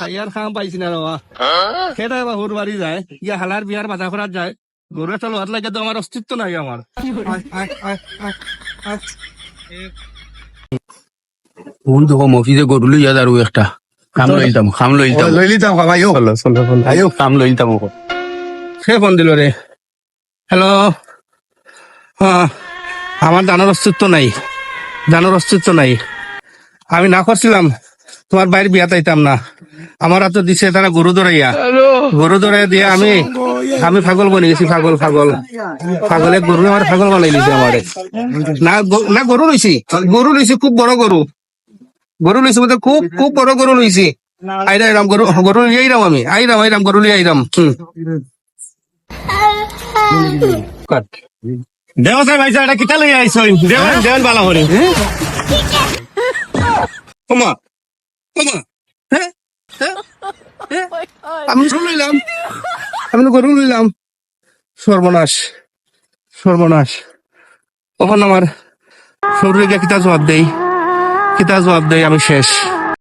খাইয়ার খাম পাইছি না রবা সেটা এবার হুর বাড়ি যায় ইয়া হালার বিয়ার বাধা করার যায় গরু একটা লোহার লাগে তো আমার অস্তিত্ব নাই আমার কোন তো মফিজে গরু লইয়া দাঁড়ু একটা। কাম লইতাম কাম লইতাম লইলিতাম ভাই ও চলো চলো চলো। আয়ো কাম লইতাম ওকে সে ফোন দিল রে হ্যালো হ্যাঁ আমার দানোর অস্তিত্ব নাই। দানোর অস্তিত্ব নাই। আমি না করছিলাম তোমার বাইরে বিয়া তাইতাম না। আমার হাতে দিছে তারা গরু ধরাইয়া গরু ধরাইয়া দিয়ে আমি আমি পাগল বনে গেছি পাগল পাগল। পাগলে গরু আমার পাগল বানাই দিছে আমারে না না গরু লইছি গরু লইছি খুব বড় গরু গরু লইছি বলতে খুব খুব বড় গরু লইছি আইরা আইরাম গরু গরু লিয়ে আইরাম আমি। আইরাম আইরাম গরু লিয়ে আইরাম কাট। দেও সাহেব আইসা এটা কিতা লই আইছো দেওয়ান দেওয়ান বালা করে ওমা হ্যাঁ? আমি গরু লইলাম আমি গরু লইলাম সর্বনাশ সর্বনাশ তখন আমার শরীরে কিতা জবাব দেই কিতা জবাব দেই আমি শেষ